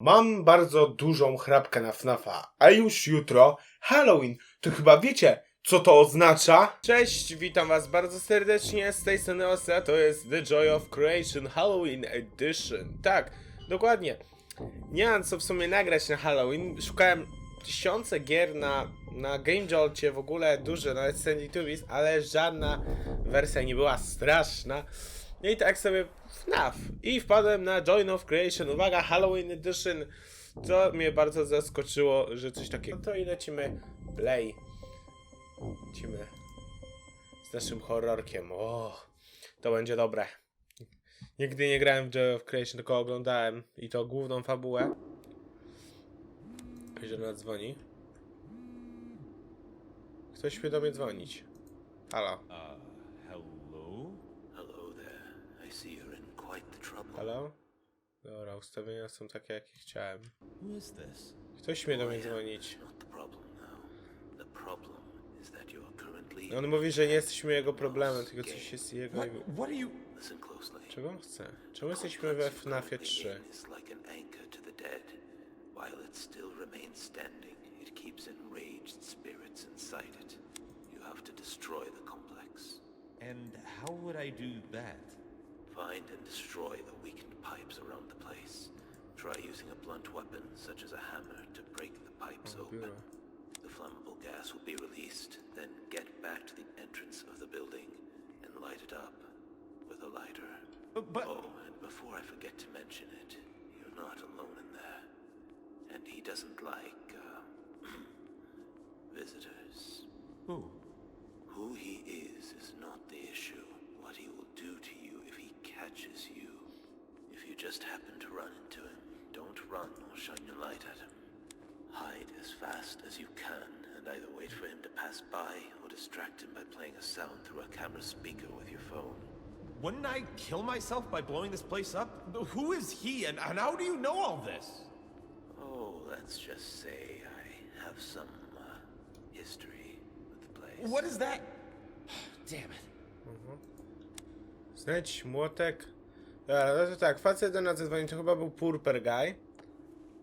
Mam bardzo dużą chrapkę na FNAFa, a już jutro Halloween. To chyba wiecie, co to oznacza? Cześć, witam was bardzo serdecznie, z tej strony Osa, to jest The Joy of Creation Halloween Edition. Tak, dokładnie. Nie mam co w sumie nagrać na Halloween, szukałem tysiące gier na, na Game Jolcie, w ogóle duże, nawet Sandy Tubis, ale żadna wersja nie była straszna. No i tak sobie FNAF. I wpadłem na Join of Creation. Uwaga, Halloween Edition. To mnie bardzo zaskoczyło, że coś takiego. No to i lecimy play. Lecimy z naszym horrorkiem. O, to będzie dobre. Nigdy nie grałem w Joy of Creation, tylko oglądałem. I to główną fabułę. Że nas dzwoni. Ktoś mnie do mnie dzwonić. Halo. Halo? Dobra, ustawienia są takie, jakie chciałem. Who is this? Ktoś mnie do mnie dzwonić. On mówi, że nie jesteśmy jego problemem, tylko coś jest jego. Czego on chce? Czemu jesteśmy we FNAFie 3? Is like an anchor to the dead. While it still remains standing, it keeps enraged spirits inside it. You have to destroy the complex. And how would I do that? Find and destroy the weakened pipes around the place. Try using a blunt weapon, such as a hammer, to break the pipes O, open. biuro. The flammable gas will be released, then get back to the entrance of the building and light it up with a lighter. Uh, But... Oh, and before I forget to mention it, you're not alone in there. And he doesn't like, uh, visitors. Who? Who he is is not the issue. What he will do to you catches you. If you just happen to run into him, don't run or shine your light at him. Hide as fast as you can and either wait for him to pass by or distract him by playing a sound through a camera speaker with your phone. Wouldn't I kill myself by blowing this place up? Who is he, and, and how do you know all this? Oh, let's just say I have some uh, history with the place. What is that? Damn it. Znajdź młotek. Dobra, no to tak, facet do nas zadzwonił, to chyba był Purper Guy.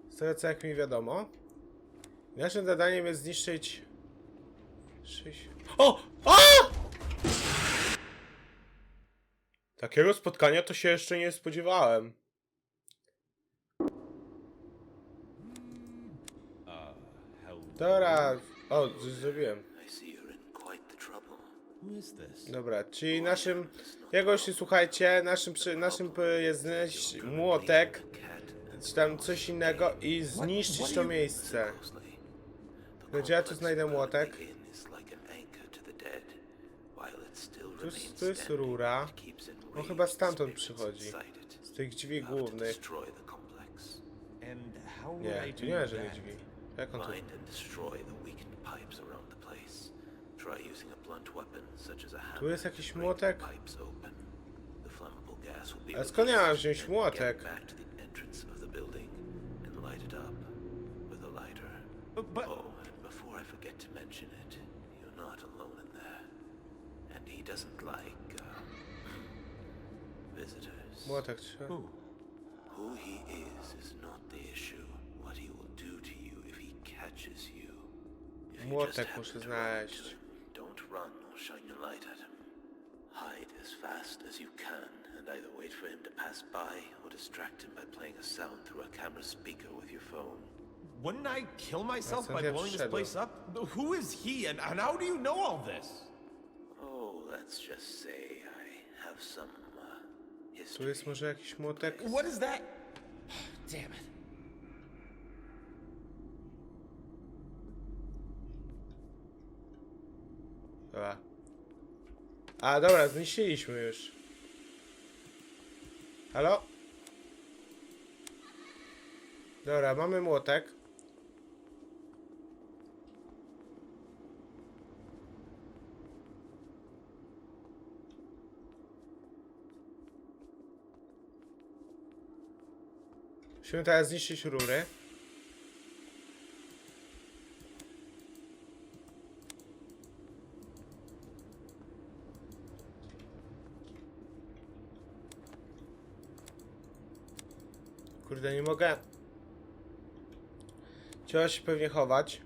Z tego co jak mi wiadomo. Naszym zadaniem jest zniszczyć... O! O! Takiego spotkania to się jeszcze nie spodziewałem. Dobra, o, zrobiłem. Dobra, czyli naszym, jego jeśli słuchajcie, naszym, przy- naszym p- jest znaleźć młotek, czy tam coś innego i zniszczyć to miejsce. No gdzie ja tu znajdę młotek? Tu jest, tu jest rura. On chyba stamtąd przychodzi. Z tych drzwi głównych. Nie, tu nie that? drzwi. Jak on tu... using a blunt weapon such as a hammer. Tu jest to jakiś break młotek? the Pipes open. The flammable gas will be Ale skąd ja mam released, wziąć młotek? Back to the entrance of the building and light it up with a lighter. But, but Oh, and before I forget to mention it, you're not alone in there. And he doesn't like, uh, visitors. Młotek trzeba... who? Who he is is not the issue. What he will do to you if he catches you. If you Młotek just happen muszę to run into znaleźć. him, don't run or shine your light at him. Hide as fast as you can and either wait for him to pass by or distract him by playing a sound through a camera speaker with your phone. Wouldn't I kill myself by blowing this place up? Who is he, and, and how do you know all this? Oh, let's just say I have some uh, Tu history. jest może jakiś młotek? What is that? Damn it. Dobra. A, dobra, zniszczyliśmy już. Halo? Dobra, mamy młotek. Musimy teraz zniszczyć rury. Kurde, nie mogę. Trzeba się pewnie chować.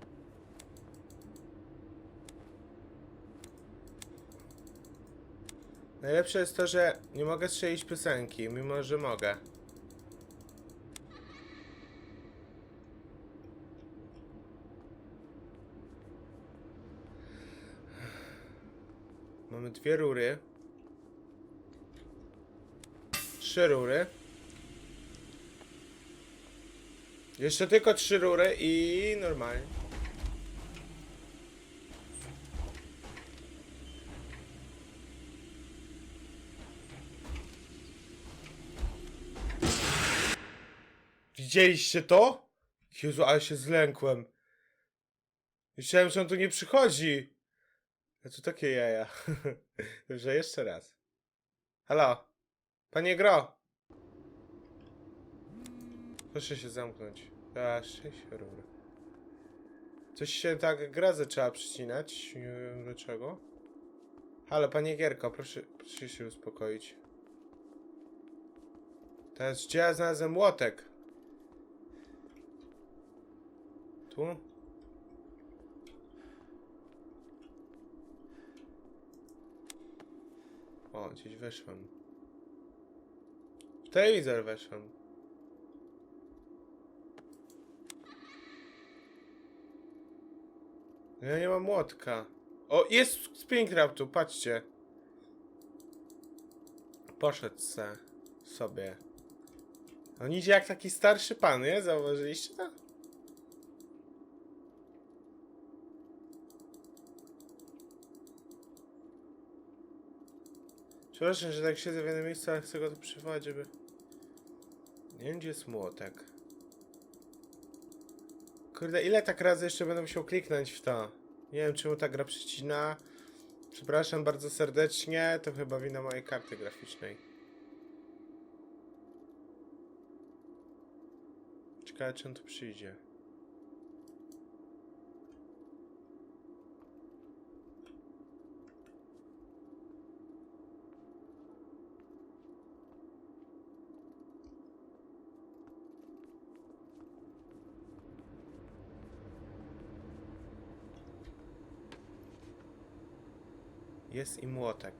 Najlepsze jest to, że nie mogę strzelić piosenki, mimo że mogę. Mamy dwie rury. Trzy rury. Jeszcze tylko trzy rury i normalnie. Widzieliście to? Jezu, ale się zlękłem. Myślałem, że on tu nie przychodzi. A tu takie jaja. Dobrze, jeszcze raz. Halo? Panie Gro! Proszę się zamknąć. A, sześć rur. Coś się tak gra zaczęła przycinać. Nie wiem dlaczego. Halo, panie Gierko, proszę, proszę się uspokoić. Teraz gdzie ja znalazłem młotek? Tu? O, gdzieś weszłem. W telewizor weszłem. Ja nie mam młotka. O, jest Springtrap tu, patrzcie. Poszedł se sobie. On idzie jak taki starszy pan, nie? Zauważyliście to? Przepraszam, że tak siedzę w jednym miejscu, ale chcę go tu przywołać, żeby... Nie wiem, gdzie jest młotek. Kurde, ile tak razy jeszcze będę musiał kliknąć w to? Nie wiem, czemu ta gra przycina. Przepraszam bardzo serdecznie, to chyba wina mojej karty graficznej. Ciekawe, czy on tu przyjdzie. Jest i młotek.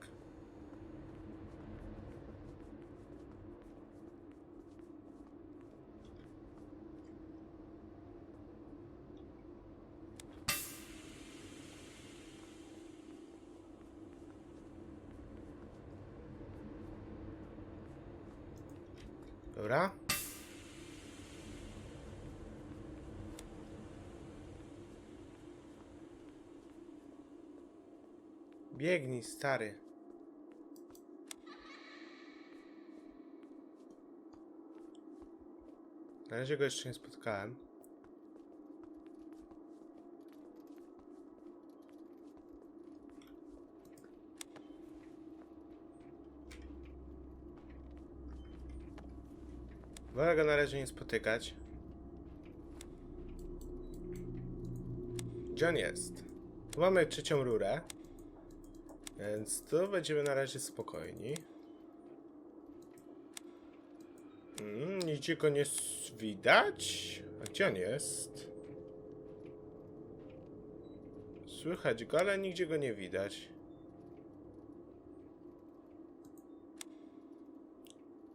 Dobra. Biegnij, stary. Na razie go jeszcze nie spotkałem. Wolę go na razie nie spotykać. Gdzie on jest? Tu mamy trzecią rurę. Więc tu będziemy na razie spokojni. Mm, nigdzie go nie widać? A gdzie on jest? Słychać go, ale nigdzie go nie widać.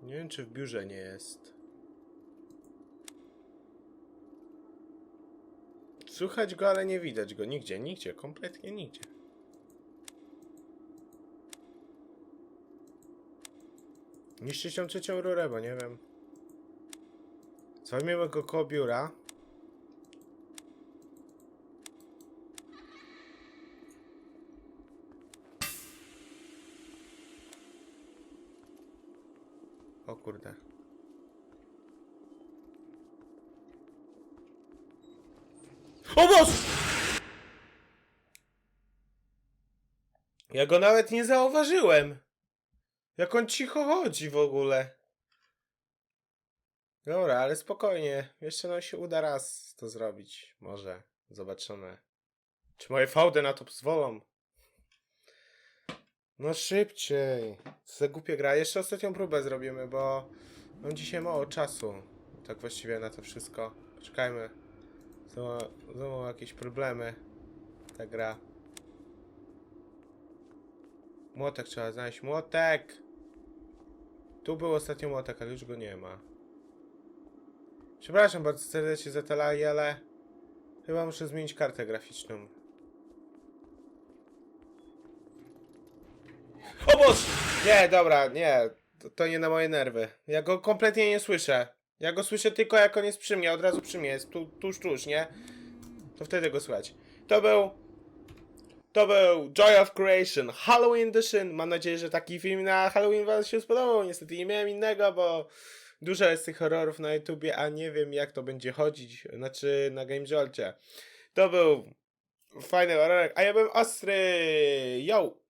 Nie wiem, czy w biurze nie jest. Słychać go, ale nie widać go nigdzie, nigdzie, kompletnie nigdzie. Niszczyć tą trzecią rurę, bo nie wiem. Zajmiemy go koło biura. O kurde. O Boże! Ja go nawet nie zauważyłem. Jak on cicho chodzi w ogóle. Dobra, ale spokojnie. Jeszcze nam się uda raz to zrobić. Może. Zobaczymy. Czy moje fałdy na to pozwolą? No szybciej. Co za głupia gra. Jeszcze ostatnią próbę zrobimy, bo mam dzisiaj mało czasu. Tak właściwie na to wszystko. Poczekajmy. Znowu, jakieś problemy. Ta gra. Młotek trzeba znaleźć. Młotek! Tu był ostatnio młotek, ale już go nie ma. Przepraszam bardzo serdecznie za te lagi, ale chyba muszę zmienić kartę graficzną. O Boże! Nie, dobra, nie. To, to nie na moje nerwy. Ja go kompletnie nie słyszę. Ja go słyszę tylko jak on jest przy mnie, od razu przy mnie, jest tu, tuż, tuż, nie? To wtedy go słychać. To był... To był Joy of Creation Halloween Edition. Mam nadzieję, że taki film na Halloween wam się spodobał. Niestety nie miałem innego, bo dużo jest tych horrorów na YouTubie, a nie wiem jak to będzie chodzić. Znaczy na Game Jolcie. To był fajny horror, a ja byłem ostry. Yo!